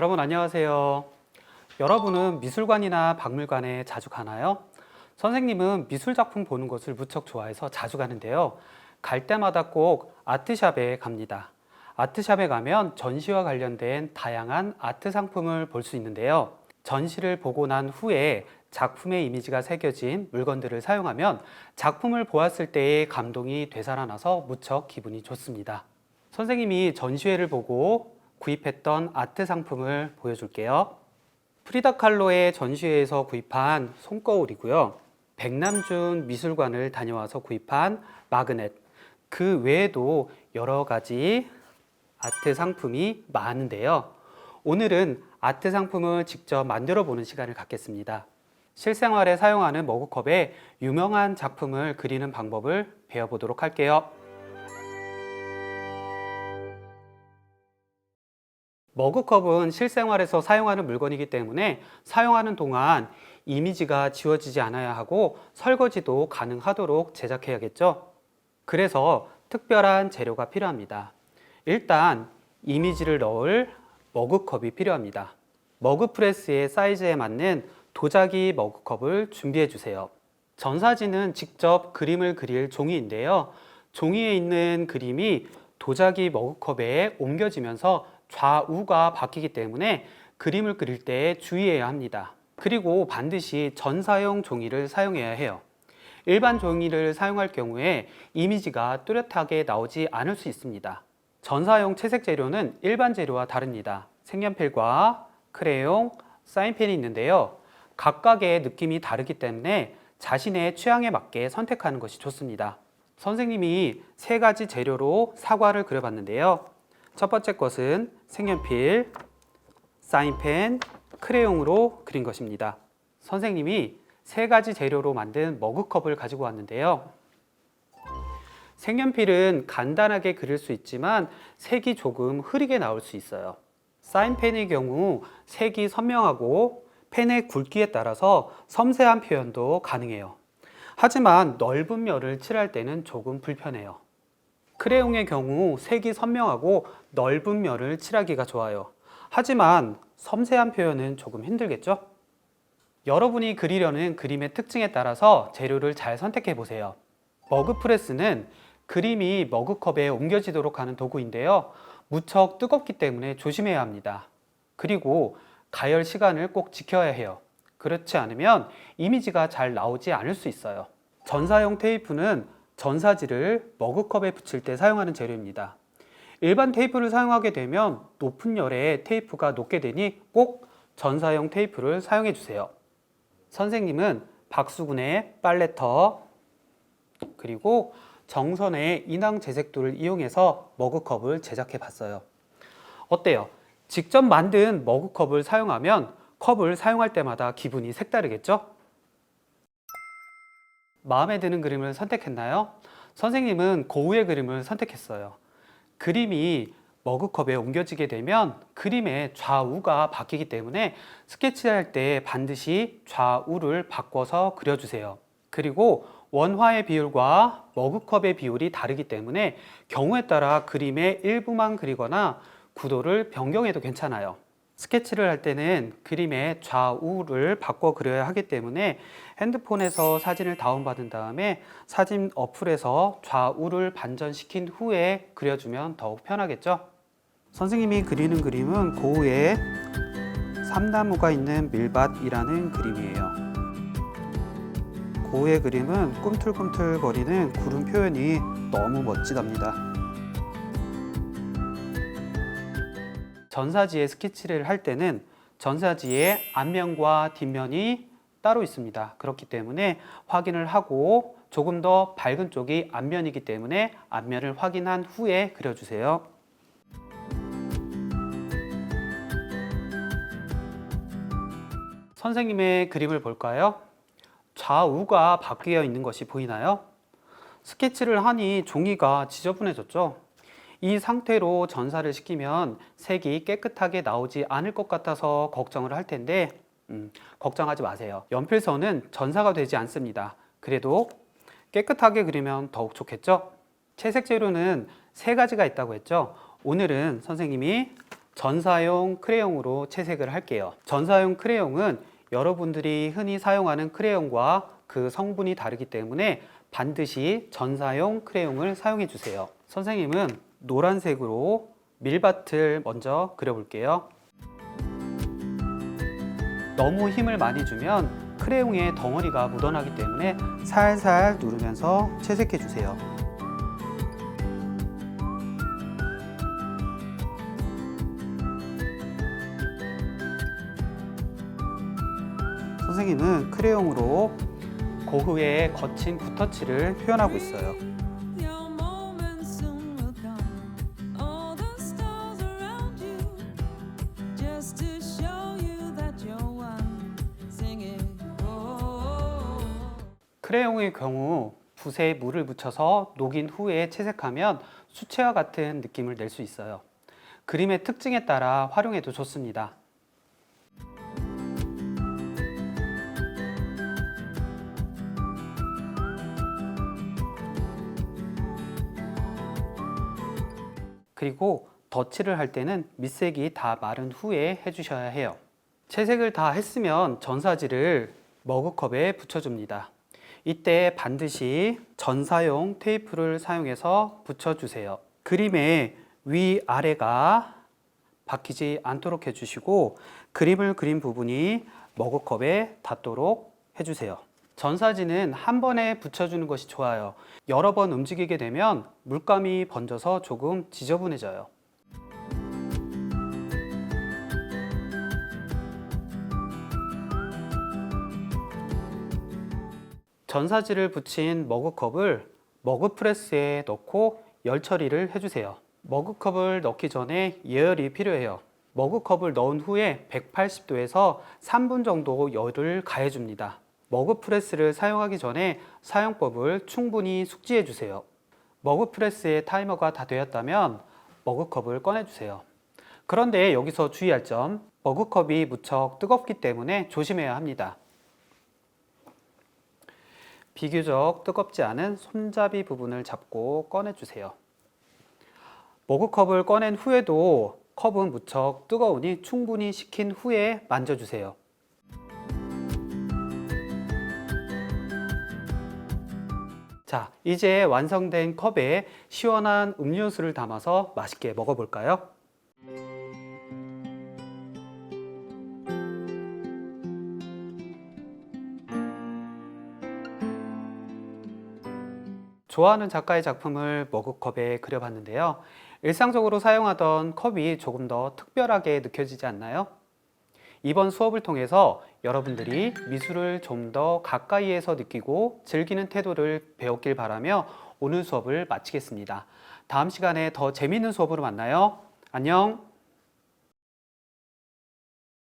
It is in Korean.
여러분 안녕하세요. 여러분은 미술관이나 박물관에 자주 가나요? 선생님은 미술 작품 보는 것을 무척 좋아해서 자주 가는데요. 갈 때마다 꼭 아트샵에 갑니다. 아트샵에 가면 전시와 관련된 다양한 아트 상품을 볼 수 있는데요. 전시를 보고 난 후에 작품의 이미지가 새겨진 물건들을 사용하면 작품을 보았을 때의 감동이 되살아나서 무척 기분이 좋습니다. 선생님이 전시회를 보고 구입했던 아트 상품을 보여줄게요. 프리다 칼로의 전시회에서 구입한 손거울이고요. 백남준 미술관을 다녀와서 구입한 마그넷. 그 외에도 여러 가지 아트 상품이 많은데요. 오늘은 아트 상품을 직접 만들어 보는 시간을 갖겠습니다. 실생활에 사용하는 머그컵에 유명한 작품을 그리는 방법을 배워보도록 할게요. 머그컵은 실생활에서 사용하는 물건이기 때문에 사용하는 동안 이미지가 지워지지 않아야 하고 설거지도 가능하도록 제작해야겠죠. 그래서 특별한 재료가 필요합니다. 일단 이미지를 넣을 머그컵이 필요합니다. 머그프레스의 사이즈에 맞는 도자기 머그컵을 준비해 주세요. 전사지는 직접 그림을 그릴 종이인데요. 종이에 있는 그림이 도자기 머그컵에 옮겨지면서 좌우가 바뀌기 때문에 그림을 그릴 때 주의해야 합니다. 그리고 반드시 전사용 종이를 사용해야 해요. 일반 종이를 사용할 경우에 이미지가 뚜렷하게 나오지 않을 수 있습니다. 전사용 채색 재료는 일반 재료와 다릅니다. 색연필과 크레용, 사인펜이 있는데요. 각각의 느낌이 다르기 때문에 자신의 취향에 맞게 선택하는 것이 좋습니다. 선생님이 세 가지 재료로 사과를 그려봤는데요. 첫 번째 것은 색연필, 사인펜, 크레용으로 그린 것입니다. 선생님이 세 가지 재료로 만든 머그컵을 가지고 왔는데요. 색연필은 간단하게 그릴 수 있지만 색이 조금 흐리게 나올 수 있어요. 사인펜의 경우 색이 선명하고 펜의 굵기에 따라서 섬세한 표현도 가능해요. 하지만 넓은 면을 칠할 때는 조금 불편해요. 크레용의 경우 색이 선명하고 넓은 면을 칠하기가 좋아요. 하지만 섬세한 표현은 조금 힘들겠죠? 여러분이 그리려는 그림의 특징에 따라서 재료를 잘 선택해 보세요. 머그프레스는 그림이 머그컵에 옮겨지도록 하는 도구인데요. 무척 뜨겁기 때문에 조심해야 합니다. 그리고 가열 시간을 꼭 지켜야 해요. 그렇지 않으면 이미지가 잘 나오지 않을 수 있어요. 전사용 테이프는 전사지를 머그컵에 붙일 때 사용하는 재료입니다. 일반 테이프를 사용하게 되면 높은 열에 테이프가 녹게 되니 꼭 전사용 테이프를 사용해 주세요. 선생님은 박수군의 빨래터 그리고 정선의 인왕 제색도를 이용해서 머그컵을 제작해 봤어요. 어때요? 직접 만든 머그컵을 사용하면 컵을 사용할 때마다 기분이 색다르겠죠? 마음에 드는 그림을 선택했나요? 선생님은 고우의 그림을 선택했어요. 그림이 머그컵에 옮겨지게 되면 그림의 좌우가 바뀌기 때문에 스케치할 때 반드시 좌우를 바꿔서 그려주세요. 그리고 원화의 비율과 머그컵의 비율이 다르기 때문에 경우에 따라 그림의 일부만 그리거나 구도를 변경해도 괜찮아요. 스케치를 할 때는 그림의 좌우를 바꿔 그려야 하기 때문에 핸드폰에서 사진을 다운받은 다음에 사진 어플에서 좌우를 반전시킨 후에 그려주면 더욱 편하겠죠? 선생님이 그리는 그림은 고우의 삼나무가 있는 밀밭이라는 그림이에요. 고우의 그림은 꿈틀꿈틀거리는 구름 표현이 너무 멋지답니다. 전사지에 스케치를 할 때는 전사지의 앞면과 뒷면이 따로 있습니다. 그렇기 때문에 확인을 하고 조금 더 밝은 쪽이 앞면이기 때문에 앞면을 확인한 후에 그려주세요. 선생님의 그림을 볼까요? 좌우가 바뀌어 있는 것이 보이나요? 스케치를 하니 종이가 지저분해졌죠? 이 상태로 전사를 시키면 색이 깨끗하게 나오지 않을 것 같아서 걱정을 할 텐데 음, 걱정하지 마세요. 연필선은 전사가 되지 않습니다. 그래도 깨끗하게 그리면 더욱 좋겠죠? 채색 재료는 세 가지가 있다고 했죠? 오늘은 선생님이 전사용 크레용으로 채색을 할게요. 전사용 크레용은 여러분들이 흔히 사용하는 크레용과 그 성분이 다르기 때문에 반드시 전사용 크레용을 사용해 주세요. 선생님은 노란색으로 밀밭을 먼저 그려볼게요. 너무 힘을 많이 주면 크레용에 덩어리가 묻어나기 때문에 살살 누르면서 채색해 주세요. 선생님은 크레용으로 고흐의 거친 붓터치를 표현하고 있어요. 크레용의 경우 붓에 물을 묻혀서 녹인 후에 채색하면 수채화 같은 느낌을 낼 수 있어요. 그림의 특징에 따라 활용해도 좋습니다. 그리고 덧칠을 할 때는 밑색이 다 마른 후에 해주셔야 해요. 채색을 다 했으면 전사지를 머그컵에 붙여줍니다. 이때 반드시 전사용 테이프를 사용해서 붙여주세요. 그림의 위아래가 바뀌지 않도록 해주시고 그림을 그린 부분이 머그컵에 닿도록 해주세요. 전사지는 한 번에 붙여주는 것이 좋아요. 여러 번 움직이게 되면 물감이 번져서 조금 지저분해져요. 전사지를 붙인 머그컵을 머그프레스에 넣고 열 처리를 해주세요. 머그컵을 넣기 전에 예열이 필요해요. 머그컵을 넣은 후에 180도에서 3분 정도 열을 가해줍니다. 머그프레스를 사용하기 전에 사용법을 충분히 숙지해 주세요. 머그프레스의 타이머가 다 되었다면 머그컵을 꺼내주세요. 그런데 여기서 주의할 점, 머그컵이 무척 뜨겁기 때문에 조심해야 합니다. 비교적 뜨겁지 않은 손잡이 부분을 잡고 꺼내주세요. 머그컵을 꺼낸 후에도 컵은 무척 뜨거우니 충분히 식힌 후에 만져주세요. 자, 이제 완성된 컵에 시원한 음료수를 담아서 맛있게 먹어볼까요? 좋아하는 작가의 작품을 머그컵에 그려봤는데요. 일상적으로 사용하던 컵이 조금 더 특별하게 느껴지지 않나요? 이번 수업을 통해서 여러분들이 미술을 좀 더 가까이에서 느끼고 즐기는 태도를 배웠길 바라며 오늘 수업을 마치겠습니다. 다음 시간에 더 재미있는 수업으로 만나요. 안녕!